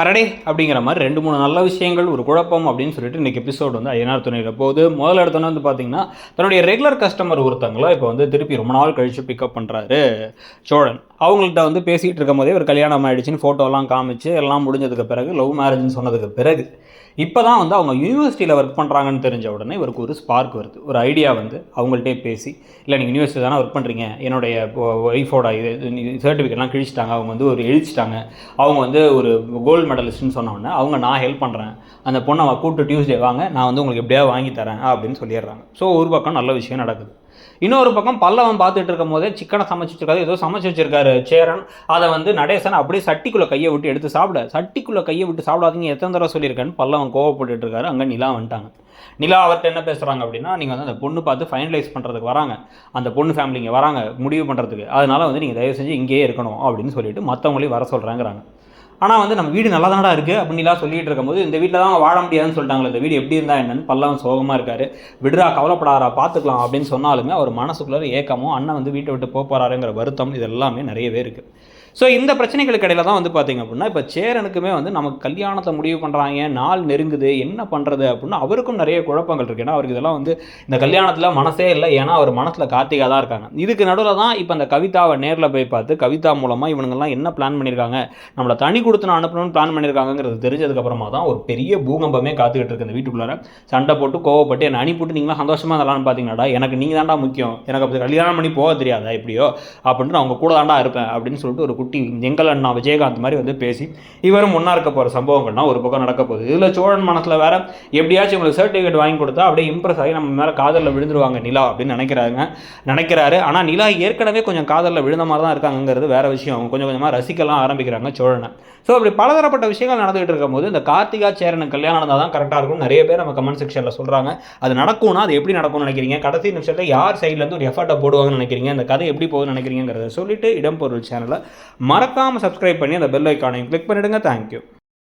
அரடே அப்படிங்கிற மாதிரி ரெண்டு மூணு நல்ல விஷயங்கள் ஒரு குழப்பம் அப்படின்னு சொல்லிட்டு இன்றைக்கி எபிசோடு வந்து ஐயனார் துணையில் போகுது. முதல்ல எடுத்தோன்னே வந்து பார்த்தீங்கன்னா தன்னுடைய ரெகுலர் கஸ்டமர் ஒருத்தங்கள இப்போ வந்து திருப்பி ரொம்ப நாள் கழித்து பிக்கப் பண்ணுறாரு சோழன். அவங்கள்ட்ட வந்து பேசிகிட்டு இருக்கும் போதே ஒரு கல்யாணம் ஆகிடுச்சின்னு ஃபோட்டோலாம் காமிச்சு எல்லாம் முடிஞ்சதுக்கு பிறகு லவ் மேரேஜ்னு சொன்னதுக்கு பிறகு இப்போ தான் வந்து அவங்க யூனிவர்சிட்டியில் ஒர்க் பண்ணுறாங்கன்னு தெரிஞ்ச உடனே இவருக்கு ஒரு ஸ்பார்க் வருது. ஒரு ஐடியா வந்து அவங்கள்ட்டே பேசி இல்லை நீங்கள் யூனிவர்சிட்டி தானே ஒர்க் பண்ணுறீங்க என்னுடைய ஒய்ஃபோட இது சர்டிஃபிகேட்லாம் கிழிச்சிட்டாங்க. அவங்க வந்து ஒரு எழுதிச்சிட்டாங்க அவங்க வந்து ஒரு கோல்டு மெடலிஸ்ட்னு சொன்ன உடனே அவங்க நான் ஹெல்ப் பண்ணுறேன் அந்த பொண்ணை அவன் கூப்பிட்டு டியூஸ்டே வாங்க. நான் வந்து உங்களுக்கு எப்படியாவது வாங்கி தரேன் அப்படின்னு சொல்லிடுறாங்க. ஸோ ஒரு பக்கம் நல்ல விஷயம் நடக்குது. இன்னொரு பக்கம் பல்லவன் பார்த்துட்டு இருக்கும் போதே சிக்கனை சமைச்சு வச்சிருக்காரு ஏதோ சமைச்சு வச்சிருக்காரு சேரன். அதை வந்து நடேசன் அப்படியே சட்டிக்குள்ளே கையை விட்டு எடுத்து சாப்பிட சட்டிக்குள்ளே கையை விட்டு சாப்பிடாதீங்க. எத்தனை தடவை சொல்லியிருக்கேன்னு பல்லவன் கோவப்பட்டு இருக்காரு. அங்கே நிலா வந்துட்டாங்க. நிலா அவர்கிட்ட என்ன பேசுகிறாங்க அப்படின்னா நீங்கள் வந்து அந்த பொண்ணு பார்த்து ஃபைனலைஸ் பண்ணுறதுக்கு வராங்க. அந்த பொண்ணு ஃபேமிலிங்க வராங்க. முடிவு பண்ணுறதுக்கு அதனால வந்து நீங்கள் தயவு செஞ்சு இங்கேயே இருக்கணும் அப்படின்னு சொல்லிட்டு மற்றவங்களையும் வர சொல்கிறாங்கிறாங்க ஆனால் வந்து நம்ம வீடு நல்லா தானடா இருக்குது அப்படின்லாம் சொல்லிட்டு இருக்கும்போது இந்த வீட்டில் தான் வாழ முடியாதுன்னு சொல்லிட்டாங்களே இந்த வீடு எப்படி இருந்தால் என்னன்னு பல்லவன் சோகமாக இருக்காரு. விடுறா கவலைப்படாரா பார்த்துக்கலாம் அப்படின்னு சொன்னாலுமே அவர் மனசுக்குள்ளே ஏக்கமும் அண்ணன் வந்து வீட்டை விட்டு போக போகிறாருங்கிற வருத்தம் இது எல்லாமே நிறையவே இருக்குது ஸோ இந்த பிரச்சனைகளுக்கு இடையில தான் வந்து பார்த்தீங்க அப்படின்னா இப்போ சேரனுக்குமே வந்து நமக்கு கல்யாணத்தை முடிவு பண்ணுறாங்க நாள் நெருங்குது என்ன பண்ணுறது அப்படின்னா அவருக்கும் நிறைய குழப்பங்கள் இருக்குது ஏன்னா அவருக்கு இதெல்லாம் வந்து இந்த கல்யாணத்தில் மனசே இல்லை. ஏன்னா அவர் மனசில் கார்த்திகா தான் இருக்காங்க. இதுக்கு நடுவில் தான் இப்போ அந்த கவிதாவை நேரில் போய் பார்த்து கவிதா மூலமாக இவனுங்கெல்லாம் என்ன பிளான் பண்ணியிருக்காங்க நம்மளை தனி கொடுத்து நான் அனுப்பணும்னு பிளான் பண்ணியிருக்காங்கிறது தெரிஞ்சதுக்கப்புறமா தான் ஒரு பெரிய பூகம்பமே காத்துக்கிட்டு இருக்கு இந்த வீட்டுக்குள்ளார. சண்டை போட்டு கோவப்பட்டு என்னை அனுப்பிவிட்டு நீங்களாம் சந்தோஷமாக இருந்தாலும் பார்த்தீங்கன்னாடா எனக்கு நீங்கள் தான்டா முக்கியம். எனக்கு அப்படி கல்யாணம் பண்ணி போக தெரியாதா? எப்படியோ? அப்படின்ட்டு நான் அவங்க கூட தாண்டா இருப்பேன் அப்படின்னு சொல்லிட்டு ஒரு குட்டி எங்கள் அண்ணா விஜயகாந்த் மாதிரி வந்து பேசி இவரும் ஒன்றா இருக்க போகிற சம்பவங்கள்லாம் ஒரு பக்கம் நடக்க போகுது. இதில் சோழன் மனசில் வேற எப்படியாச்சும் உங்களுக்கு சர்டிஃபிகேட் வாங்கி கொடுத்தா அப்படியே இம்ப்ரெஸ் ஆகி நம்ம மேலே காதலில் விழுந்துருவாங்க நிலா அப்படின்னு நினைக்கிறாங்க நினைக்கிறாரு. ஆனால் நிலா ஏற்கனவே கொஞ்சம் காதலில் விழுந்த மாதிரி தான் இருக்காங்கங்கிறது வேற விஷயம். அவங்க கொஞ்சம் கொஞ்சமாக ரசிக்கலாம் ஆரம்பிக்கிறாங்க சோழனை. ஸோ அப்படி பலதரப்பட்ட விஷயங்கள் நடந்துகிட்டு இருக்கும்போது இந்த கார்த்திகா சேரனுக்கு கல்யாணம் நடந்தால் தான் கரெக்டாக இருக்கும் நிறைய பேர் நம்ம கமெண்ட் செக்ஷனில் சொல்கிறாங்க அது நடக்கும்னா அது எப்படி நடக்கும்னு நினைக்கிறீங்க? கடைசி நிமிஷத்தில் யார் சைட்லேருந்து ஒரு எஃபர்ட்டை போடுவாங்கன்னு நினைக்கிறீங்க? அந்த கதை எப்படி போகுதுன்னு நினைக்கிறீங்கிறத சொல்லிட்டு இடம்பொருள் சேனலை மறக்காமல் சப்ஸ்கிரைப் பண்ணி அந்த பெல் ஐக்கானையும் கிளிக் பண்ணிவிடுங்க தேங்க்யூ